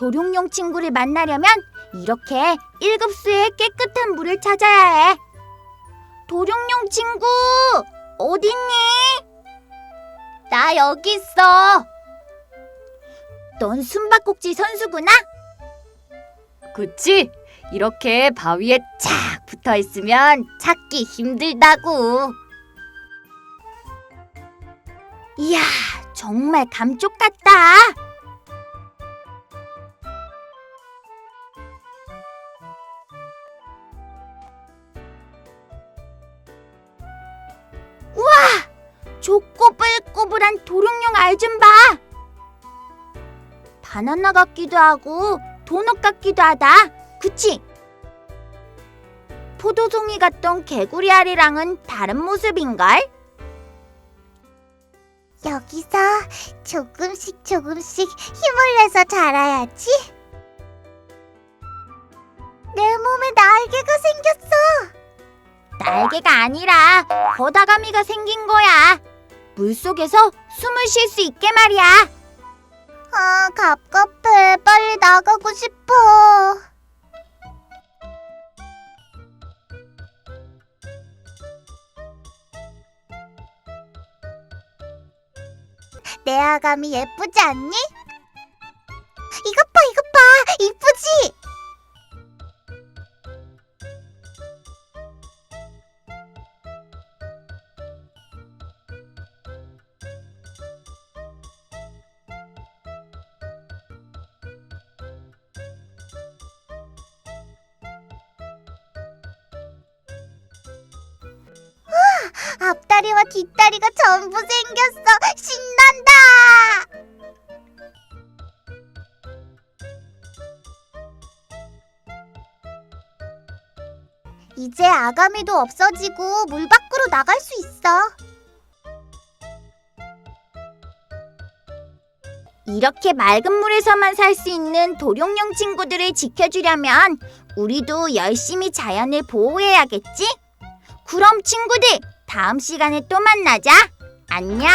도룡뇽 친구를 만나려면 이렇게 1급수의 깨끗한 물을 찾아야 해. 도룡뇽 친구, 어딨니? 나 여기 있어. 넌 숨바꼭질 선수구나? 그치? 이렇게 바위에 착 붙어 있으면 찾기 힘들다고. 이야, 정말 감쪽 같다. 저 꼬불꼬불한 도룡뇽 알 좀 봐. 바나나 같기도 하고 도넛 같기도 하다. 그치? 포도송이 같던 개구리 알이랑은 다른 모습인걸? 여기서 조금씩 조금씩 힘을 내서 자라야지. 내 몸에 날개가 생겼어. 날개가 아니라 거다가미가 생긴 거야. 물 속에서 숨을 쉴 수 있게 말이야. 아, 갑갑해. 빨리 나가고 싶어. 내 아감이 예쁘지 않니? 앞다리와 뒷다리가 전부 생겼어. 신난다. 이제 아가미도 없어지고 물 밖으로 나갈 수 있어. 이렇게 맑은 물에서만 살 수 있는 도룡뇽 친구들을 지켜주려면 우리도 열심히 자연을 보호해야겠지? 그럼 친구들, 다음 시간에 또 만나자. 안녕!